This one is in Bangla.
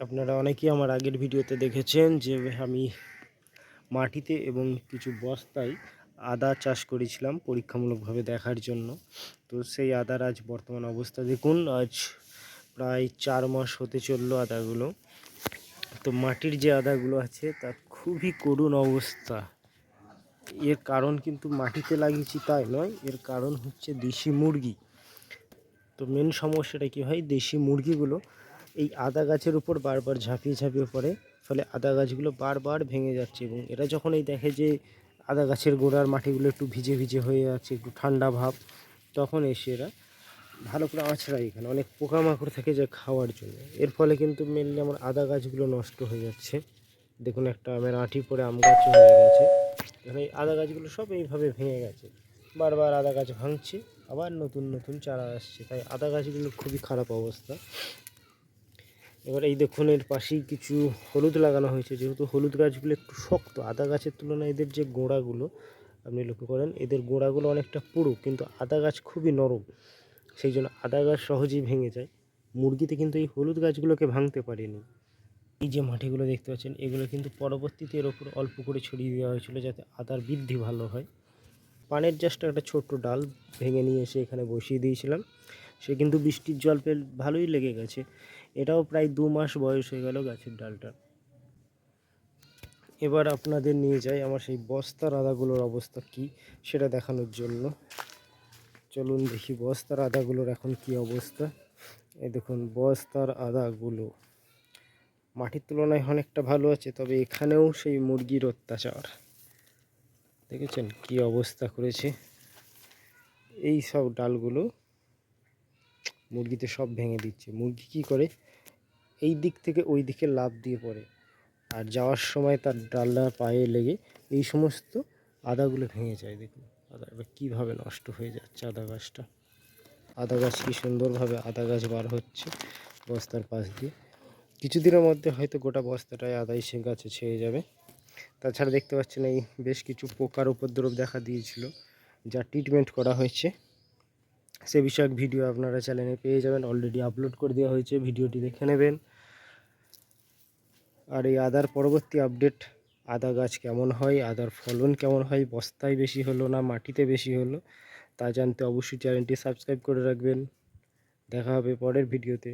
আপনারা অনেকেই আমার আগের ভিডিওতে দেখেছেন যে আমি মাটিতে এবং কিছু বস্তায় আদা চাষ করেছিলাম পরীক্ষামূলকভাবে দেখার জন্য। তো সেই আদার আজ বর্তমান অবস্থা। দেখুন, আজ প্রায় চার মাস হতে চলল আদাগুলো। তো মাটির যে আদাগুলো আছে, তার খুবই করুণ অবস্থা। এর কারণ কিন্তু মাটিতে লাগিয়েছি তাই নয়, এর কারণ হচ্ছে দেশি মুরগি। তো মেন সমস্যাটা কী হয়? দেশি মুরগিগুলো এই আদা গাছের উপর বারবার ঝাঁপিয়ে ঝাঁপিয়ে পড়ে, ফলে আদা গাছগুলো বারবার ভেঙে যাচ্ছে এবং এরা যখন এই দেখে যে আদা গাছের গোড়ার মাটিগুলো একটু ভিজে ভিজে হয়ে যাচ্ছে একটু ঠান্ডা ভাব, তখন এসে এরা ভালো করে আঁচড়ায় এখানে। অনেক পোকামাকড় থাকে যে খাওয়ার জন্য। এর ফলে কিন্তু মেনলি আমার আদা গাছগুলো নষ্ট হয়ে যাচ্ছে। দেখুন একটা আমের আঁটি পরে আম গাছ হয়ে গেছে। এখানে এই আদা গাছগুলো সব এইভাবে ভেঙে গেছে। বারবার আদা গাছ ভাঙছে, আবার নতুন নতুন চারা আসছে। তাই আদা গাছগুলোর খুবই খারাপ অবস্থা। এবার এই দেখুন, এর পাশেই কিছু হলুদ লাগানো হয়েছে। যেহেতু হলুদ গাছগুলো একটু শক্ত, আদা গাছের তুলনায় এদের যে গোড়াগুলো, আপনি লক্ষ্য করেন, এদের গোড়াগুলো অনেকটা পুরু, কিন্তু আদা গাছ খুবই নরম। সেই জন্য আদা গাছ সহজেই ভেঙে যায়। মুরগিতে কিন্তু এই হলুদ গাছগুলোকে ভাঙতে পারেনি। এই যে মাটিগুলো দেখতে পাচ্ছেন, এগুলো কিন্তু পরবর্তীতে এর ওপর অল্প করে ছড়িয়ে দেওয়া হয়েছিল যাতে আদার বৃদ্ধি ভালো হয়। পানের জাস্ট একটা ছোট্ট ডাল ভেঙে নিয়ে এসে এখানে বসিয়ে দিয়েছিলাম। সে কিন্তু বৃষ্টির জল পেয়ে ভালোই লেগে গেছে। এটাও প্রায় দু মাস বয়স হয়ে গেল গাছের ডালটা। এবার আপনাদের নিয়ে যাই আমার সেই বস্তার আদাগুলোর অবস্থা কি, সেটা দেখানোর জন্য। চলুন দেখি বস্তার আদাগুলোর এখন কি অবস্থা। এই দেখুন, বস্তার আদাগুলো। মাটির তুলনায় অনেকটা ভালো আছে, তবে এখানেও সেই মুরগির অত্যাচার। দেখেছেন কি অবস্থা করেছে? এই সব ডালগুলো মুরগিতে সব ভেঙে দিচ্ছে। মুরগি কি করে? এই দিক থেকে ওই দিকে লাভ দিয়ে পড়ে। আর যাওয়ার সময় তার ডালটা পায়ে লেগে এই সমস্ত আদাগুলো ভেঙে যায়। দেখুন, আদা এবার কীভাবে নষ্ট হয়ে যাচ্ছে আদা গাছটা। আদা গাছ কি সুন্দরভাবে আদা গাছ বার হচ্ছে বস্তার পাশ দিয়ে। কিছুদিনের মধ্যে হয়তো গোটা বস্তাটায় আদাই সে গাছে ছেয়ে যাবে। তাছাড়া দেখতে পাচ্ছেন এই বেশ কিছু পোকার উপদ্রব দেখা দিয়েছিল, যা ট্রিটমেন্ট করা হয়েছে। সে বিষয়ক ভিডিও আপনারা চ্যানেলে পেয়ে যাবেন। অলরেডি আপলোড করে দেওয়া হয়েছে, ভিডিওটি দেখে নেবেন। আর এই আদার পরবর্তী আপডেট আদা গাছ কেমন হয়, আদার ফলন কেমন হয়, বস্তায় বেশি হলো না, মাটিতে বেশি হলো, তা জানতে অবশ্যই চ্যানেলটি সাবস্ক্রাইব করে রাখবেন। দেখা হবে পরের ভিডিওতে